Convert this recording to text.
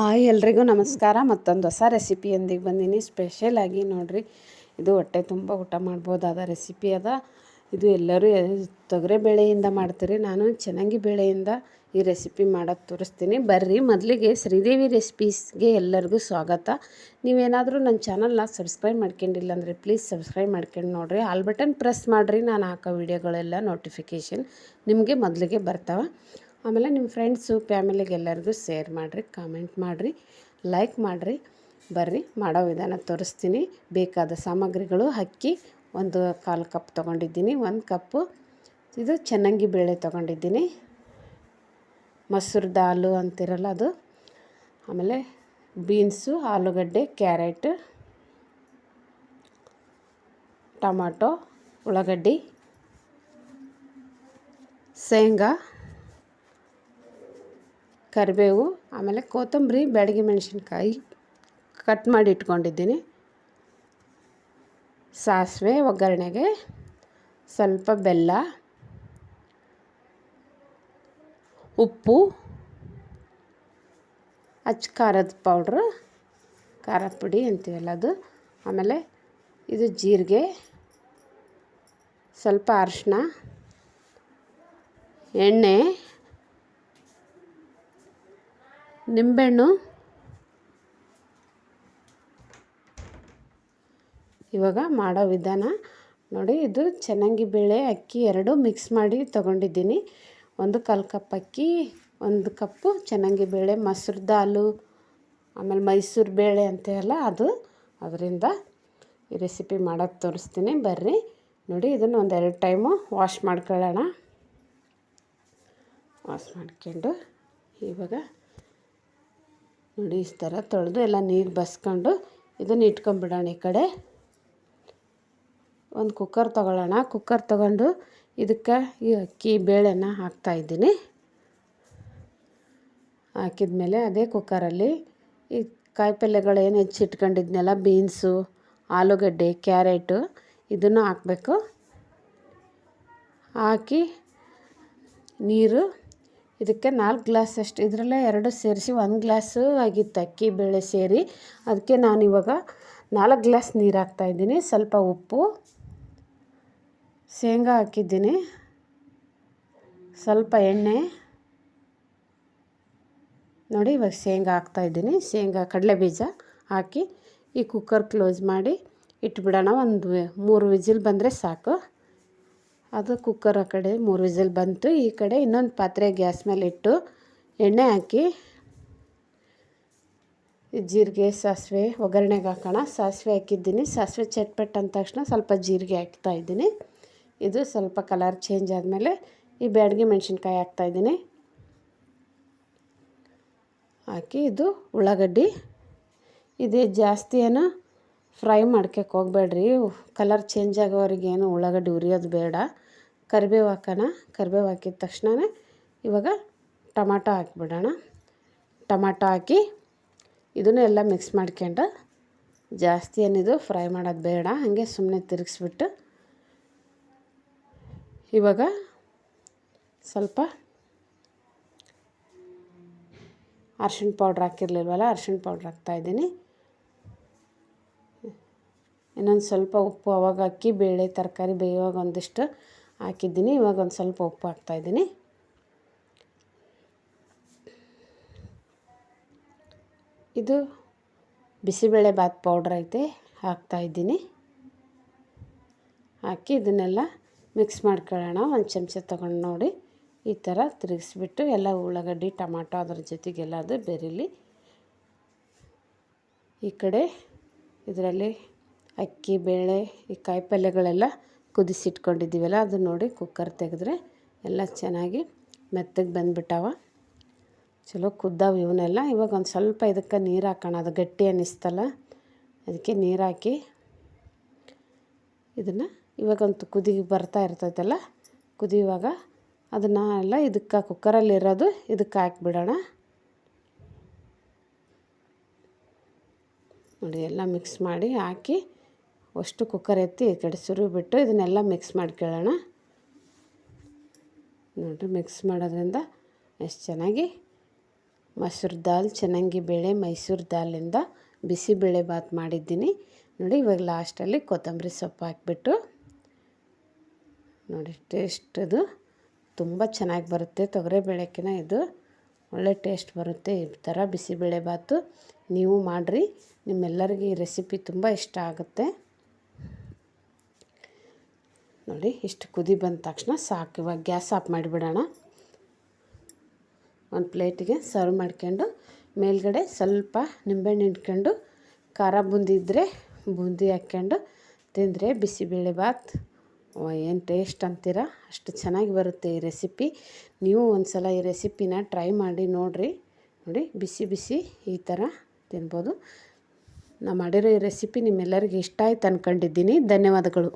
Hi ಎಲ್ರಿಗೂ ನಮಸ್ಕಾರ. ಮತ್ತೊಂದು ಹೊಸ ರೆಸಿಪಿಯೊಂದಿಗೆ ಬಂದೀನಿ. ಸ್ಪೆಷಲಾಗಿ ನೋಡಿರಿ, ಇದು ಹೊಟ್ಟೆ ತುಂಬ ಊಟ ಮಾಡ್ಬೋದಾದ ರೆಸಿಪಿ ಅದ. ಇದು ಎಲ್ಲರೂ ತೊಗರೆ ಬೇಳೆಯಿಂದ ಮಾಡ್ತೀರಿ. ನಾನು ಚೆನ್ನಾಗಿ ಬೇಳೆಯಿಂದ ಈ ರೆಸಿಪಿ ಮಾಡೋದು ತೋರಿಸ್ತೀನಿ. ಬರ್ರಿ, ಮೊದಲಿಗೆ ಶ್ರೀದೇವಿ ರೆಸಿಪೀಸ್ಗೆ ಎಲ್ಲರಿಗೂ ಸ್ವಾಗತ. ನೀವೇನಾದರೂ ನನ್ನ ಚಾನಲ್ನ ಸಬ್ಸ್ಕ್ರೈಬ್ ಮಾಡ್ಕೊಂಡಿಲ್ಲ ಅಂದರೆ ಪ್ಲೀಸ್ ಸಬ್ಸ್ಕ್ರೈಬ್ ಮಾಡ್ಕೊಂಡು ನೋಡಿರಿ. ಆಲ್ ಬಟನ್ ಪ್ರೆಸ್ ಮಾಡಿರಿ. ನಾನು ಹಾಕೋ ವೀಡಿಯೋಗಳೆಲ್ಲ ನೋಟಿಫಿಕೇಷನ್ ನಿಮಗೆ ಮೊದಲಿಗೆ ಬರ್ತಾವೆ. ಆಮೇಲೆ ನಿಮ್ಮ ಫ್ರೆಂಡ್ಸು ಫ್ಯಾಮಿಲಿಗೆಲ್ಲರಿಗೂ ಶೇರ್ ಮಾಡಿರಿ ಕಾಮೆಂಟ್ ಮಾಡಿರಿ ಲೈಕ್ ಮಾಡಿರಿ, ಬರ್ರಿ. ಮಾಡೋ ವಿಧಾನ ತೋರಿಸ್ತೀನಿ. ಬೇಕಾದ ಸಾಮಗ್ರಿಗಳು ಅಕ್ಕಿ, ಒಂದು ಕಾಲು ಕಪ್ ತೊಗೊಂಡಿದ್ದೀನಿ, ಒಂದು ಕಪ್ಪು ಇದು ಚೆನ್ನಾಗಿ ಬೇಳೆ ತೊಗೊಂಡಿದ್ದೀನಿ. ಮೊಸರು ದಾಲು ಅಂತಿರಲ್ಲ ಅದು. ಆಮೇಲೆ ಬೀನ್ಸು ಆಲೂಗಡ್ಡೆ ಕ್ಯಾರೆಟ್ ಟೊಮಾಟೊ, ಉಳ್ಳಾಗಡ್ಡಿ, ಶೇಂಗಾ. ಕರಿಬೇವು, ಆಮೇಲೆ ಕೊತ್ತಂಬರಿ, ಬ್ಯಾಡಗಿ ಮೆಣಸಿನ್ಕಾಯಿ ಕಟ್ ಮಾಡಿ ಇಟ್ಕೊಂಡಿದ್ದೀನಿ. ಸಾಸಿವೆ, ಒಗ್ಗರಣೆಗೆ ಸ್ವಲ್ಪ ಬೆಲ್ಲ, ಉಪ್ಪು, ಅಚ್ಚ ಖಾರದ ಪೌಡ್ರ್, ಖಾರದ ಪುಡಿ ಅಂತೀವಲ್ಲ ಅದು. ಆಮೇಲೆ ಇದು ಜೀರಿಗೆ, ಸ್ವಲ್ಪ ಅರಿಶಿನ ಎಣ್ಣೆ ನಿಂಬೆಹಣ್ಣು. ಇವಾಗ ಮಾಡೋ ವಿಧಾನ. ನೋಡಿ, ಇದು ಚೆನ್ನಾಗಿ ಬೇಳೆ, ಅಕ್ಕಿ ಎರಡು ಮಿಕ್ಸ್ ಮಾಡಿ ತೊಗೊಂಡಿದ್ದೀನಿ. ಒಂದು ಕಾಲು ಕಪ್ ಅಕ್ಕಿ, ಒಂದು ಕಪ್ಪು ಚೆನ್ನಾಗಿ ಬೇಳೆ, ಮೊಸರು ದಾಲು, ಆಮೇಲೆ ಮೈಸೂರು ಬೇಳೆ ಅಂತೀವಲ್ಲ ಅದು ಅದರಿಂದ ಈ ರೆಸಿಪಿ ಮಾಡೋದು ತೋರಿಸ್ತೀನಿ. ಬರ್ರಿ. ನೋಡಿ, ಇದನ್ನು ಒಂದೆರಡು ಟೈಮು ವಾಶ್ ಮಾಡ್ಕೊಳ್ಳೋಣ. ವಾಶ್ ಮಾಡ್ಕೊಂಡು ಇವಾಗ ನೋಡಿ ಈ ಥರ ತೊಳೆದು ಎಲ್ಲ ನೀರು ಬಸ್ಕೊಂಡು ಇದನ್ನು ಇಟ್ಕೊಂಬಿಡೋಣ ಈ ಕಡೆ. ಒಂದು ಕುಕ್ಕರ್ ತೊಗೊಳ್ಳೋಣ. ಕುಕ್ಕರ್ ತೊಗೊಂಡು ಇದಕ್ಕೆ ಈ ಅಕ್ಕಿ ಬೇಳೆನ ಹಾಕ್ತಾಯಿದ್ದೀನಿ ಹಾಕಿದ್ಮೇಲೆ ಅದೇ ಕುಕ್ಕರಲ್ಲಿ ಈ ಕಾಯಿ ಏನು ಹೆಚ್ಚಿಟ್ಕೊಂಡಿದ್ನೆಲ್ಲ ಬೀನ್ಸು, ಆಲೂಗಡ್ಡೆ, ಕ್ಯಾರೆಟು, ಇದನ್ನು ಹಾಕಬೇಕು. ಹಾಕಿ ನೀರು ಇದಕ್ಕೆ ನಾಲ್ಕು ಗ್ಲಾಸ್ ಅಷ್ಟು. ಇದರಲ್ಲೇ ಎರಡು ಸೇರಿಸಿ ಒಂದು ಗ್ಲಾಸು ಆಗಿತ್ತು ಅಕ್ಕಿ ಬೇಳೆ ಸೇರಿ. ಅದಕ್ಕೆ ನಾನಿವಾಗ ನಾಲ್ಕು ಗ್ಲಾಸ್ ನೀರು ಹಾಕ್ತಾಯಿದ್ದೀನಿ ಸ್ವಲ್ಪ ಉಪ್ಪು, ಶೇಂಗಾ ಹಾಕಿದ್ದೀನಿ. ಸ್ವಲ್ಪ ಎಣ್ಣೆ. ನೋಡಿ ಇವಾಗ ಶೇಂಗಾ ಹಾಕ್ತಾಯಿದ್ದೀನಿ ಶೇಂಗಾ, ಕಡಲೆ ಬೀಜ ಹಾಕಿ ಈ ಕುಕ್ಕರ್ ಕ್ಲೋಸ್ ಮಾಡಿ ಇಟ್ಬಿಡೋಣ. ಒಂದು ಮೂರು ವಿಜಿಲ್ ಬಂದರೆ ಸಾಕು. ಅದು ಕುಕ್ಕರ್ ಆ ಕಡೆ ಮೂರು ವಿಸಿಲ್ ಬಂತು. ಈ ಕಡೆ ಇನ್ನೊಂದು ಪಾತ್ರೆ ಗ್ಯಾಸ್ ಮೇಲೆ ಇಟ್ಟು ಎಣ್ಣೆ ಹಾಕಿ, ಜೀರಿಗೆ, ಸಾಸಿವೆ, ಒಗ್ಗರಣೆಗೆ ಹಾಕೋಣ. ಸಾಸಿವೆ ಹಾಕಿದ್ದೀನಿ. ಸಾಸಿವೆ ಚಟ್ಪಟ್ ಅಂದ ತಕ್ಷಣ ಸ್ವಲ್ಪ ಜೀರಿಗೆ ಹಾಕ್ತಾಯಿದ್ದೀನಿ ಇದು ಸ್ವಲ್ಪ ಕಲರ್ ಚೇಂಜ್ ಆದಮೇಲೆ ಈ ಬ್ಯಾಡಗಿ ಮೆಣಸಿನ್ಕಾಯಿ ಹಾಕ್ತಾಯಿದ್ದೀನಿ ಹಾಕಿ ಇದು ಉಳ್ಳಾಗಡ್ಡಿ. ಇದೇ ಜಾಸ್ತಿ ಏನು ಫ್ರೈ ಮಾಡ್ಕೋಕ್ಕೆ ಹೋಗ್ಬೇಡ್ರಿ. ಕಲರ್ ಚೇಂಜ್ ಆಗೋವರೆಗೇನು ಉಳ್ಳಾಗಡ್ಡಿ ಉರಿಯೋದು ಬೇಡ. ಕರಿಬೇವು ಹಾಕೋಣ ಕರಿಬೇವು ಹಾಕಿದ ತಕ್ಷಣವೇ ಇವಾಗ ಟೊಮಾಟೊ ಹಾಕಿಬಿಡೋಣ. ಟೊಮಾಟೊ ಹಾಕಿ ಇದನ್ನು ಎಲ್ಲ ಮಿಕ್ಸ್ ಮಾಡ್ಕೊಂಡು ಜಾಸ್ತಿ ಏನಿದು ಫ್ರೈ ಮಾಡೋದು ಬೇಡ, ಹಾಗೆ ಸುಮ್ಮನೆ ತಿರುಗಿಸ್ಬಿಟ್ಟು ಇವಾಗ ಸ್ವಲ್ಪ ಅರ್ಶಿಣ ಪೌಡ್ರ್ ಹಾಕಿರ್ಲಿಲ್ವಲ್ಲ, ಅರ್ಶಿಣ ಪೌಡ್ರ್ ಹಾಕ್ತಾಯಿದ್ದೀನಿ ಇನ್ನೊಂದು ಸ್ವಲ್ಪ ಉಪ್ಪು ಅವಾಗ ಅಕ್ಕಿ ಬೇಳೆ, ತರಕಾರಿ ಬೇಯುವಾಗ ಒಂದಿಷ್ಟು ಹಾಕಿದ್ದೀನಿ. ಇವಾಗ ಒಂದು ಸ್ವಲ್ಪ ಉಪ್ಪು ಹಾಕ್ತಾಯಿದ್ದೀನಿ ಇದು ಬಿಸಿಬೇಳೆ ಬಾತ್ ಪೌಡ್ರ್ ಐತೆ ಹಾಕ್ತಾಯಿದ್ದೀನಿ ಹಾಕಿ ಇದನ್ನೆಲ್ಲ ಮಿಕ್ಸ್ ಮಾಡ್ಕೊಳ್ಳೋಣ. ಒಂದು ಚಮಚ ತೊಗೊಂಡು ನೋಡಿ. ಈ ಥರ ತಿರುಗಿಸ್ಬಿಟ್ಟು ಎಲ್ಲ ಉಳ್ಳಾಗಡ್ಡಿ, ಟೊಮಾಟೊ ಅದ್ರ ಜೊತೆಗೆಲ್ಲ ಅದು ಬೆರೀಲಿ. ಈ ಕಡೆ ಇದರಲ್ಲಿ ಅಕ್ಕಿ, ಬೇಳೆ, ಈ ಕಾಯಿ ಪಲ್ಯಗಳೆಲ್ಲ ಕುದಿಸಿಟ್ಕೊಂಡಿದ್ದೀವಲ್ಲ ಅದು ನೋಡಿ ಕುಕ್ಕರ್ ತೆಗೆದ್ರೆ ಎಲ್ಲ ಚೆನ್ನಾಗಿ ಮೆತ್ತಗೆ ಬಂದುಬಿಟ್ಟಾವ. ಚಲೋ ಕುದ್ದಾವ ಇವನ್ನೆಲ್ಲ. ಇವಾಗ ಒಂದು ಸ್ವಲ್ಪ ಇದಕ್ಕೆ ನೀರು ಹಾಕೋಣ. ಅದು ಗಟ್ಟಿ ಅನ್ನಿಸ್ತಲ್ಲ, ಅದಕ್ಕೆ ನೀರು ಹಾಕಿ ಇದನ್ನು ಇವಾಗಂತೂ ಕುದಿ ಬರ್ತಾ ಇರ್ತೈತಲ್ಲ, ಕುದಿಯುವಾಗ ಅದನ್ನು ಎಲ್ಲ ಇದಕ್ಕೆ ಕುಕ್ಕರಲ್ಲಿರೋದು ಇದಕ್ಕೆ ಹಾಕಿಬಿಡೋಣ. ನೋಡಿ, ಎಲ್ಲ ಮಿಕ್ಸ್ ಮಾಡಿ ಹಾಕಿ ಅಷ್ಟು ಕುಕ್ಕರ್ ಎತ್ತಿ ಈ ಕಡೆ ಸುರಿಬಿಟ್ಟು ಇದನ್ನೆಲ್ಲ ಮಿಕ್ಸ್ ಮಾಡ್ಕೊಳ್ಳೋಣ. ನೋಡಿರಿ ಮಿಕ್ಸ್ ಮಾಡೋದ್ರಿಂದ ಎಷ್ಟು ಚೆನ್ನಾಗಿ ಮೊಸರು ದಾಲ್ ಚೆನ್ನಂಗಿ ಬೇಳೆ, ಮೈಸೂರು ದಾಲಿಂದ ಬಿಸಿಬೇಳೆ ಬಾತ್ ಮಾಡಿದ್ದೀನಿ. ನೋಡಿ ಇವಾಗ ಲಾಸ್ಟಲ್ಲಿ ಕೊತ್ತಂಬರಿ ಸೊಪ್ಪು ಹಾಕ್ಬಿಟ್ಟು ನೋಡಿ ಟೇಸ್ಟ್ ಅದು ತುಂಬ ಚೆನ್ನಾಗಿ ಬರುತ್ತೆ ತೊಗರಿಬೇಳೆಕಿನ ಇದು. ಒಳ್ಳೆ ಟೇಸ್ಟ್ ಬರುತ್ತೆ ಈ ಥರ ಬಿಸಿಬೇಳೆ ಬಾತು. ನೀವು ಮಾಡಿರಿ, ನಿಮ್ಮೆಲ್ಲರಿಗೂ ಈ ರೆಸಿಪಿ ತುಂಬ ಇಷ್ಟ ಆಗುತ್ತೆ. ನೋಡಿ, ಇಷ್ಟು ಕುದಿ ಬಂದ ತಕ್ಷಣ ಸಾಕು. ಇವಾಗ ಗ್ಯಾಸ್ ಆಫ್ ಮಾಡಿಬಿಡೋಣ. ಒಂದು ಪ್ಲೇಟಿಗೆ ಸರ್ವ್ ಮಾಡ್ಕೊಂಡು, ಮೇಲ್ಗಡೆ ಸ್ವಲ್ಪ ನಿಂಬೆಹಣ್ಣು ಇಟ್ಕೊಂಡು, ಖಾರ ಬೂಂದಿ ಇದ್ದರೆ ಬೂಂದಿ ಹಾಕ್ಕೊಂಡು ತಿಂದರೆ ಬಿಸಿಬೇಳೆ ಬಾತ್. ಏನು ಟೇಸ್ಟ್ ಅಂತೀರ? ಅಷ್ಟು ಚೆನ್ನಾಗಿ ಬರುತ್ತೆ ಈ ರೆಸಿಪಿ. ನೀವು ಒಂದು ಸಲ ಈ ರೆಸಿಪಿನ ಟ್ರೈ ಮಾಡಿ ನೋಡಿರಿ. ನೋಡಿ, ಬಿಸಿ ಬಿಸಿ ಈ ಥರ ತಿನ್ಬೋದು. ನಾ ಮಾಡಿರೋ ಈ ರೆಸಿಪಿ ನಿಮ್ಮೆಲ್ಲರಿಗೂ ಇಷ್ಟ ಆಯ್ತು ಅಂದ್ಕೊಂಡಿದ್ದೀನಿ ಧನ್ಯವಾದಗಳು.